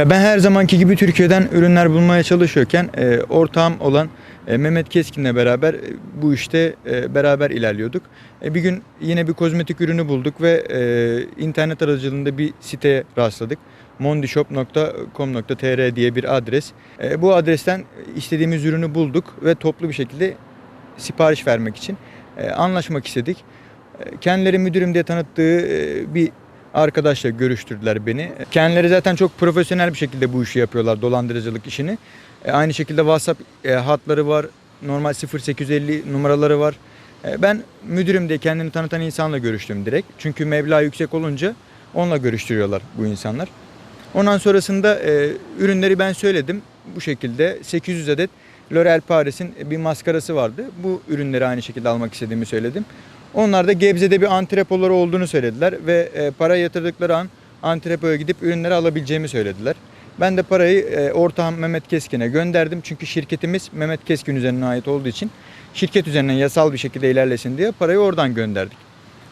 Ya ben her zamanki gibi Türkiye'den ürünler bulmaya çalışıyorken e, ortağım olan e, Mehmet Keskin'le beraber e, bu işte e, beraber ilerliyorduk. E, bir gün yine bir kozmetik ürünü bulduk ve e, internet aracılığında bir siteye rastladık. mondishop.com.tr diye bir adres. E, bu adresten istediğimiz ürünü bulduk ve toplu bir şekilde sipariş vermek için e, anlaşmak istedik. E, Kendileri müdürüm diye tanıttığı e, bir arkadaşla görüştürdüler beni. Kendileri zaten çok profesyonel bir şekilde bu işi yapıyorlar, dolandırıcılık işini. E, Aynı şekilde WhatsApp e, hatları var, normal 0850 numaraları var. E, Ben müdürüm diye kendini tanıtan insanla görüştüm direkt. Çünkü meblağ yüksek olunca onunla görüştürüyorlar bu insanlar. Ondan sonrasında e, ürünleri ben söyledim. Bu şekilde 800 adet L'Oreal Paris'in bir maskarası vardı. Bu ürünleri aynı şekilde almak istediğimi söyledim. Onlar da Gebze'de bir antrepoları olduğunu söylediler ve e, para yatırdıkları an antrepoya gidip ürünleri alabileceğimi söylediler. Ben de parayı e, ortağım Mehmet Keskin'e gönderdim. Çünkü şirketimiz Mehmet Keskin üzerine ait olduğu için şirket üzerinden yasal bir şekilde ilerlesin diye parayı oradan gönderdik.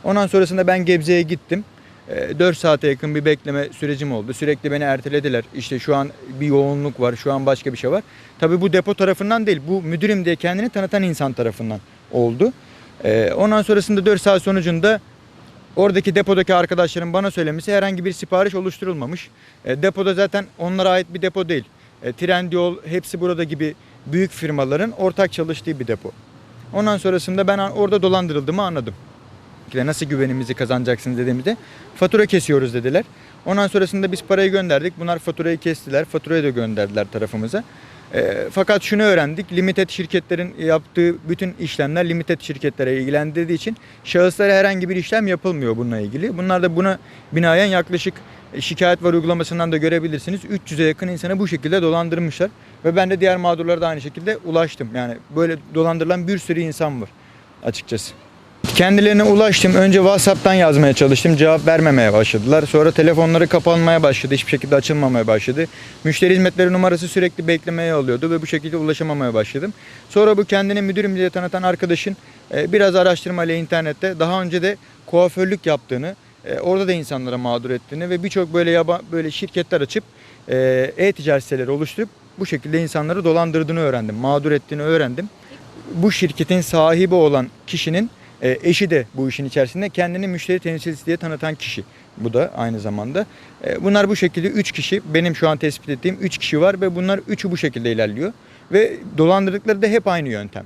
Ondan sonrasında ben Gebze'ye gittim. 4 saate yakın bir bekleme sürecim oldu. Sürekli beni ertelediler. İşte şu an bir yoğunluk var, şu an başka bir şey var. Tabii bu depo tarafından değil, bu müdürüm diye kendini tanıtan insan tarafından oldu. Ee, Ondan sonrasında 4 saat sonucunda oradaki depodaki arkadaşların bana söylemesi herhangi bir sipariş oluşturulmamış. E, Depoda zaten onlara ait bir depo değil. E, Trendyol, hepsi burada gibi büyük firmaların ortak çalıştığı bir depo. Ondan sonrasında ben orada dolandırıldığımı anladım. Nasıl güvenimizi kazanacaksınız dediğimizde fatura kesiyoruz dediler. Ondan sonrasında biz parayı gönderdik. Bunlar faturayı kestiler. Faturayı da gönderdiler tarafımıza. E, fakat şunu öğrendik. Limited şirketlerin yaptığı bütün işlemler limited şirketlere ilgilendirdiği için şahıslara herhangi bir işlem yapılmıyor bununla ilgili. Bunlar da buna binaen yaklaşık e, şikayet var uygulamasından da görebilirsiniz. 300'e yakın insanı bu şekilde dolandırmışlar. Ve ben de diğer mağdurlara da aynı şekilde ulaştım. Yani böyle dolandırılan bir sürü insan var açıkçası. Kendilerine ulaştım. Önce WhatsApp'tan yazmaya çalıştım. Cevap vermemeye başladılar. Sonra telefonları kapanmaya başladı. Hiçbir şekilde açılmamaya başladı. Müşteri hizmetleri numarası sürekli beklemeye alıyordu ve bu şekilde ulaşamamaya başladım. Sonra bu kendini müdürüm diye tanıtan arkadaşın e, biraz araştırmayla internette daha önce de kuaförlük yaptığını, e, orada da insanlara mağdur ettiğini ve birçok böyle yaba, böyle şirketler açıp e, e-ticaret siteleri oluşturup bu şekilde insanları dolandırdığını öğrendim. Mağdur ettiğini öğrendim. Bu şirketin sahibi olan kişinin e, eşi de bu işin içerisinde kendini müşteri temsilcisi diye tanıtan kişi. Bu da aynı zamanda. E, bunlar bu şekilde 3 kişi, benim şu an tespit ettiğim 3 kişi var ve bunlar üçü bu şekilde ilerliyor. Ve dolandırdıkları da hep aynı yöntem.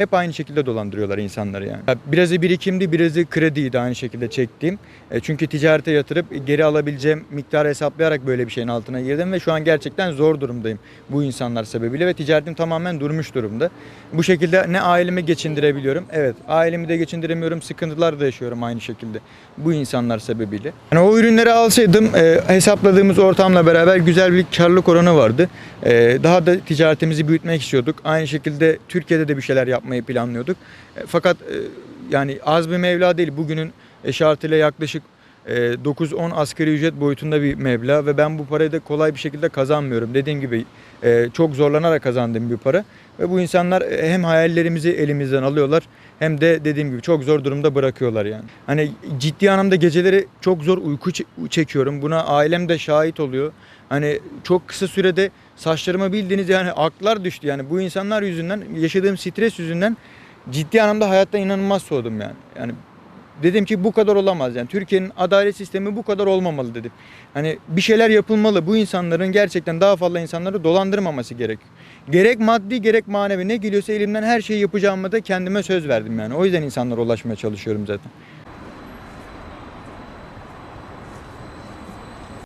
Hep aynı şekilde dolandırıyorlar insanları yani. Ya Birazı birikimdi, birazı krediydi aynı şekilde çektiğim. E, Çünkü ticarete yatırıp geri alabileceğim miktarı hesaplayarak böyle bir şeyin altına girdim ve şu an gerçekten zor durumdayım bu insanlar sebebiyle ve ticaretim tamamen durmuş durumda. Bu şekilde ne ailemi geçindirebiliyorum. Evet, ailemi de geçindiremiyorum. Sıkıntılar da yaşıyorum aynı şekilde bu insanlar sebebiyle. Yani o ürünleri alsaydım e, hesapladığımız ortamla beraber güzel bir karlılık oranı vardı. E, daha da ticaretimizi büyütmek istiyorduk. Aynı şekilde Türkiye'de de bir şeyler yapmayı planlıyorduk. E, fakat e, yani az bir meblağ değil. Bugünün e, şartıyla yaklaşık e, 9-10 asgari ücret boyutunda bir meblağ ve ben bu parayı da kolay bir şekilde kazanmıyorum. Dediğim gibi e, çok zorlanarak kazandığım bir para ve bu insanlar e, hem hayallerimizi elimizden alıyorlar hem de dediğim gibi çok zor durumda bırakıyorlar yani. Hani ciddi anlamda geceleri çok zor uyku çekiyorum. Buna ailem de şahit oluyor. Hani çok kısa sürede saçlarıma bildiğiniz yani aklar düştü yani bu insanlar yüzünden yaşadığım stres yüzünden ciddi anlamda hayattan inanılmaz soğudum yani. Yani dedim ki bu kadar olamaz yani Türkiye'nin adalet sistemi bu kadar olmamalı dedim. Hani bir şeyler yapılmalı. Bu insanların gerçekten daha fazla insanları dolandırmaması gerek. Gerek maddi gerek manevi ne geliyorsa elimden her şeyi yapacağımı da kendime söz verdim yani. O yüzden insanlara ulaşmaya çalışıyorum zaten.